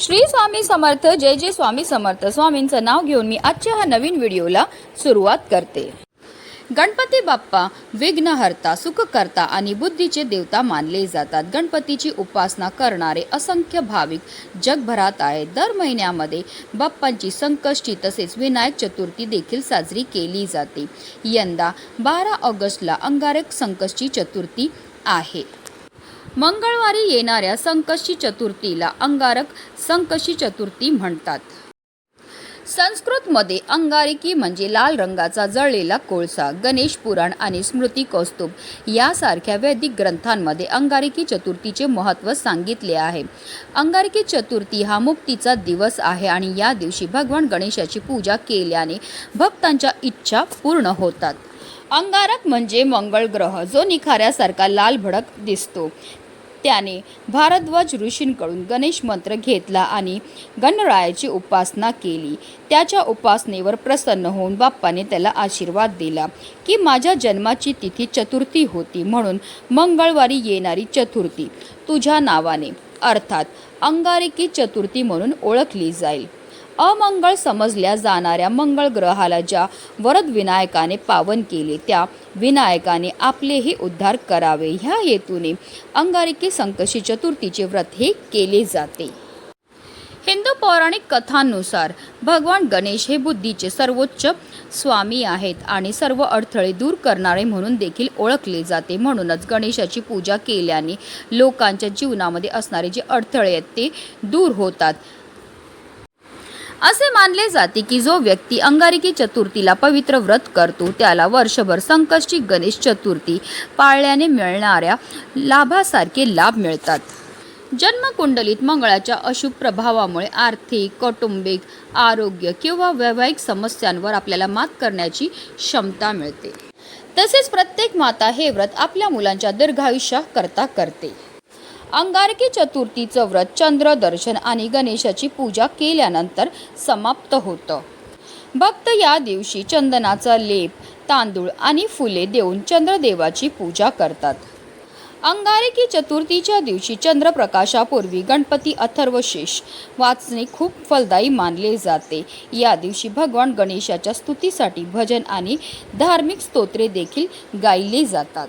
श्री स्वामी समर्थ जय जय स्वामी समर्थ. स्वामींचं नाव घेऊन मी आजच्या ह्या नवीन व्हिडिओला सुरुवात करते. गणपती बाप्पा विघ्नहर्ता सुखकर्ता आणि बुद्धीचे देवता मानले जातात. गणपतीची उपासना करणारे असंख्य भाविक जगभरात आहेत. दर महिन्यामध्ये बाप्पांची संकष्टी तसेच विनायक चतुर्थी देखील साजरी केली जाते. यंदा बारा ऑगस्टला अंगारक संकष्टी चतुर्थी आहे. मंगळवारी येणाऱ्या संकष्टी चतुर्थीला अंगारक संकष्टी चतुर्थी म्हणतात. संस्कृतमध्ये अंगारिकी म्हणजे लाल रंगाचा जळलेला कोळसा गणेश पुराण आणि स्मृती कौस्तुभ यासारख्या वैदिक ग्रंथांमध्ये अंगारिकी चतुर्थीचे महत्त्व सांगितले आहे. अंगारिकी चतुर्थी हा मुक्तीचा दिवस आहे आणि या दिवशी भगवान गणेशाची पूजा केल्याने भक्तांच्या इच्छा पूर्ण होतात. अंगारक म्हणजे मंगळ ग्रह जो निखाऱ्यासारखा लाल भडक दिसतो. त्याने भारद्वाज ऋषींकडून गणेश मंत्र घेतला आणि गणरायाची उपासना केली. त्याच्या उपासनेवर प्रसन्न होऊन बाप्पाने त्याला आशीर्वाद दिला की माझ्या जन्माची तिथी चतुर्थी होती म्हणून मंगळवारी येणारी चतुर्थी तुझ्या नावाने. अर्थात अंगारिकी चतुर्थी म्हणून ओळखली जाईल. अमंगळ समजल्या जाणाऱ्या मंगळ ग्रहाला ज्या वरद विनायकाने पावन केले त्या विनायकाने आपलेही उद्धार करावे. ह्या हेतूने अंगारिकी संकशी चतुर्थीचे व्रत हे केले जाते. हिंदू पौराणिक कथांनुसार भगवान गणेश हे बुद्धीचे सर्वोच्च स्वामी आहेत आणि सर्व अडथळे दूर करणारे म्हणून देखील ओळखले जाते. म्हणूनच गणेशाची पूजा केल्याने लोकांच्या जीवनामध्ये असणारे जे अडथळे आहेत ते दूर होतात. असे मानले जाते की जो व्यक्ती अंगारिकी चतुर्थीला पवित्र व्रत करतो त्याला वर्षभर संकष्टी गणेश चतुर्थी पाळल्याने मिळणाऱ्या लाभासारखे लाभ मिळतात. जन्मकुंडलीत मंगळाच्या अशुभ प्रभावामुळे आर्थिक कौटुंबिक आरोग्य किंवा वैवाहिक समस्यांवर आपल्याला मात करण्याची क्षमता मिळते. तसेच प्रत्येक माता हे व्रत आपल्या मुलांच्या दीर्घायुष्याकरता करते. अंगारकी चतुर्थीचं व्रत चंद्र दर्शन आणि गणेशाची पूजा केल्यानंतर समाप्त होतं. भक्त या दिवशी चंदनाचा लेप तांदूळ आणि फुले देऊन चंद्रदेवाची पूजा करतात. अंगारकी चतुर्थीच्या दिवशी चंद्रप्रकाशापूर्वी गणपती अथर्वशेष वाचणे खूप फलदायी मानले जाते. या दिवशी भगवान गणेशाच्या स्तुतीसाठी भजन आणि धार्मिक स्तोत्रे देखील गायली जातात.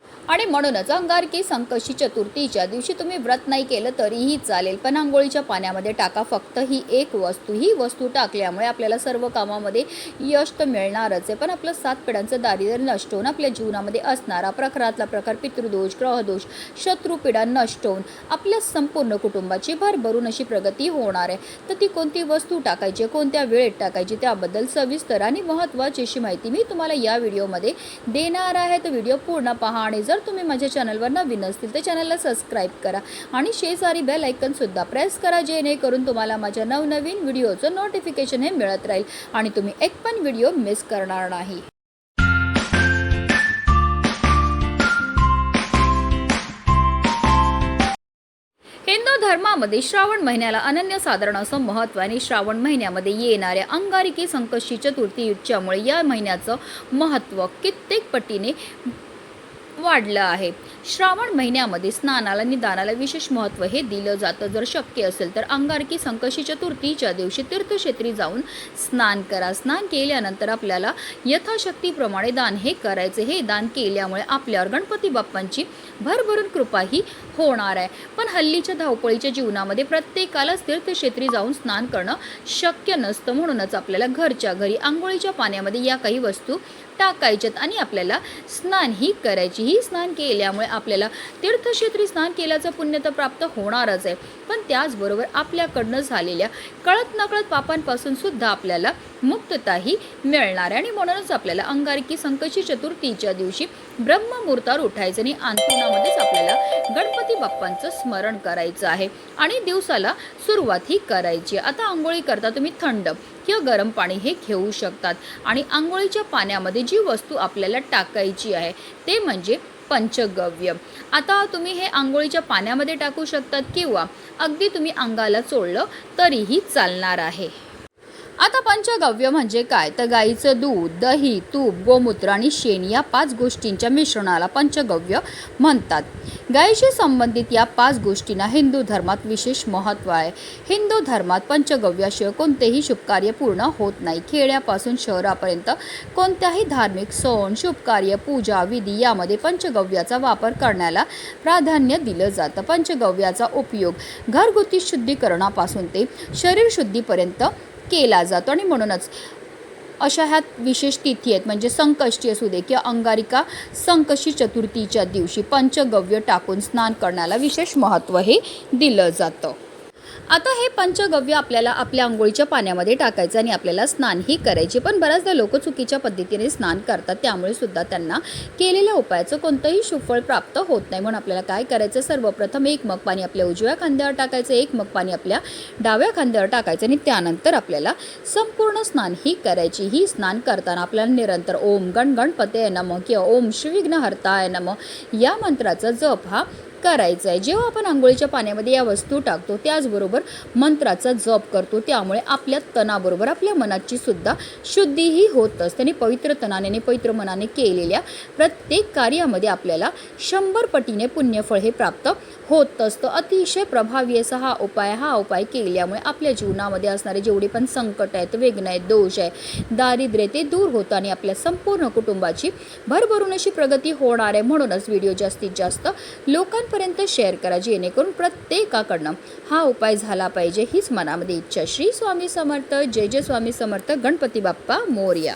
आणि म्हणूनच अंगारकी संकष्टी चतुर्थीच्या दिवशी तुम्ही व्रत नाही केलं तरीही चालेल. पण आंघोळीच्या पाण्यामध्ये टाका. फक्त ही एक वस्तू ही वस्तू टाकल्यामुळे आपल्याला सर्व कामामध्ये यश तर मिळणारच आहे. पण आपलं सात पिढ्यांचं दारिद्र्य नष्ट होऊन आपल्या जीवनामध्ये असणारा प्रखरातला प्रकार पितृदोष ग्रहदोष शत्रुपीडा नष्ट होऊन आपल्या संपूर्ण कुटुंबाची भरभरून अशी प्रगती होणार आहे. तर ती कोणती वस्तू टाकायची कोणत्या वेळेत टाकायची त्याबद्दल सविस्तर आणि महत्त्वाची अशी माहिती मी तुम्हाला या व्हिडिओमध्ये देणार आहे. तर व्हिडिओ पूर्ण पहा आणि जर तुम्ही माझ्या चॅनलवर नवीन असतील तर चॅनलला सबस्क्राईब करा आणि शेजारी बेल ऐकनसुद्धा प्रेस करा जेणेकरून तुम्हाला माझ्या नवनवीन व्हिडिओचं नोटिफिकेशन हे मिळत राहील आणि तुम्ही एक पण व्हिडिओ मिस करणार नाही. हिंदू धर्मामध्ये श्रावण महिन्याला अनन्यसाधारण असं महत्त्व आणि श्रावण महिन्यामध्ये येणाऱ्या अंगारिकी संकष्टी चतुर्थीच्यामुळे या महिन्याचं महत्त्व कित्येक पटीने वाढलं आहे. श्रावण महिन्यामध्ये स्नानाला आणि दानाला विशेष महत्त्व हे दिलं जातं. जर शक्य असेल तर अंगारकी संकशी चतुर्थीच्या दिवशी तीर्थक्षेत्री जाऊन स्नान करा. स्नान केल्यानंतर आपल्याला यथाशक्तीप्रमाणे दान हे करायचे. हे दान केल्यामुळे आपल्यावर गणपती बाप्पांची भरभरून कृपाही होणार आहे. पण हल्लीच्या धावपळीच्या जीवनामध्ये प्रत्येकालाच तीर्थक्षेत्री जाऊन स्नान करणं शक्य नसतं. म्हणूनच आपल्याला घरच्या घरी आंघोळीच्या पाण्यामध्ये या काही वस्तू टाकायच्यात आणि आपल्याला स्नान ही करायची. ही स्नान केल्यामुळे आपल्याला तीर्थक्षेत्री स्नान केल्याचं पुण्य तर प्राप्त होणारच आहे. पण त्याचबरोबर आपल्याकडनं झालेल्या कळत नकळत पापांपासून सुद्धा आपल्याला मुक्तताही मिळणार आहे. आणि म्हणूनच आपल्याला अंगारकी संकशी चतुर्थीच्या दिवशी ब्रह्ममुहूर्तावर उठायचं आणि अंतुनामध्येच आपल्याला गणपती बाप्पांचं स्मरण करायचं आहे. आणि दिवसाला सुरुवात ही करायची आहे. आता आंघोळी करता तुम्ही थंड किंवा गरम पाणी हे घेऊ शकतात. आणि आंघोळीच्या पाण्यामध्ये जी वस्तू आपल्याला टाकायची आहे ते म्हणजे पंचगव्य. आता तुम्ही हे आंघोळीच्या पाण्यामध्ये टाकू शकतात किंवा अगदी तुम्ही अंगाला चोळलं तरीही चालणार आहे. आता पंचगव्य म्हणजे काय? तर गाईचं दूध दही तूप गोमूत्र आणि शेण या पाच गोष्टींच्या मिश्रणाला पंचगव्य म्हणतात. गायीशी संबंधित या पाच गोष्टींना हिंदू धर्मात विशेष महत्त्व आहे. हिंदू धर्मात पंचगव्याशिवाय कोणतेही शुभकार्य पूर्ण होत नाही. खेड्यापासून शहरापर्यंत कोणत्याही धार्मिक सण शुभकार्य पूजा विधी यामध्ये पंचगव्याचा वापर करण्याला प्राधान्य दिलं जातं. पंचगव्याचा उपयोग घरगुती शुद्धीकरणापासून ते शरीर शुद्धीपर्यंत केला जातो. आणि म्हणूनच अशा ह्या विशेष तिथी आहेत म्हणजे संकष्टी असू दे किंवा अंगारिका संकष्टी चतुर्थीच्या दिवशी पंचगव्य टाकून स्नान करण्याला विशेष महत्त्व हे दिलं जातं. आता हे पंचगव्य आपल्याला आपल्या आंघोळीच्या पाण्यामध्ये टाकायचं आणि आपल्याला स्नानही करायचे. पण बऱ्याचदा लोक चुकीच्या पद्धतीने स्नान करतात. त्यामुळे सुद्धा त्यांना केलेल्या उपायाचं कोणतंही सुफळ प्राप्त होत नाही. म्हणून आपल्याला काय करायचं? सर्वप्रथम एक मग पाणी आपल्या उजव्या खांद्यावर टाकायचं एक मग पाणी आपल्या डाव्या खांद्यावर टाकायचं आणि त्यानंतर आपल्याला संपूर्ण स्नान ही करायची. ही स्नान करताना आपल्याला निरंतर ओम गण गणपते नम किंवा ओम श्रीविघ्नहर्ताय नम या मंत्राचा जप हा करायचं आहे. जेव्हा आपण आंघोळीच्या पाण्यामध्ये या वस्तू टाकतो त्याचबरोबर मंत्राचा जप करतो त्यामुळे आपल्या तणाबरोबर आपल्या मनाची सुद्धा शुद्धीही होत असते. आणि पवित्र तनाने आणि पवित्र मनाने केलेल्या प्रत्येक कार्यामध्ये आपल्याला शंभर पटीने पुण्यफळ हे प्राप्त होत असतं. अतिशय प्रभावी असा हा उपाय हा उपाय केल्यामुळे आपल्या जीवनामध्ये असणारे जेवढे पण संकट आहेत वेगणं आहेत दोष आहे दारिद्र्य ते दूर होतं आणि आपल्या संपूर्ण कुटुंबाची भरभरून अशी प्रगती होणार आहे. म्हणूनच व्हिडिओ जास्तीत जास्त लोकांपर्यंत शेअर करा जेणेकरून प्रत्येकाकडनं हा उपाय झाला पाहिजे हीच मनामध्ये इच्छा. श्री स्वामी समर्थ जय जय स्वामी समर्थ गणपती बाप्पा मोर्या.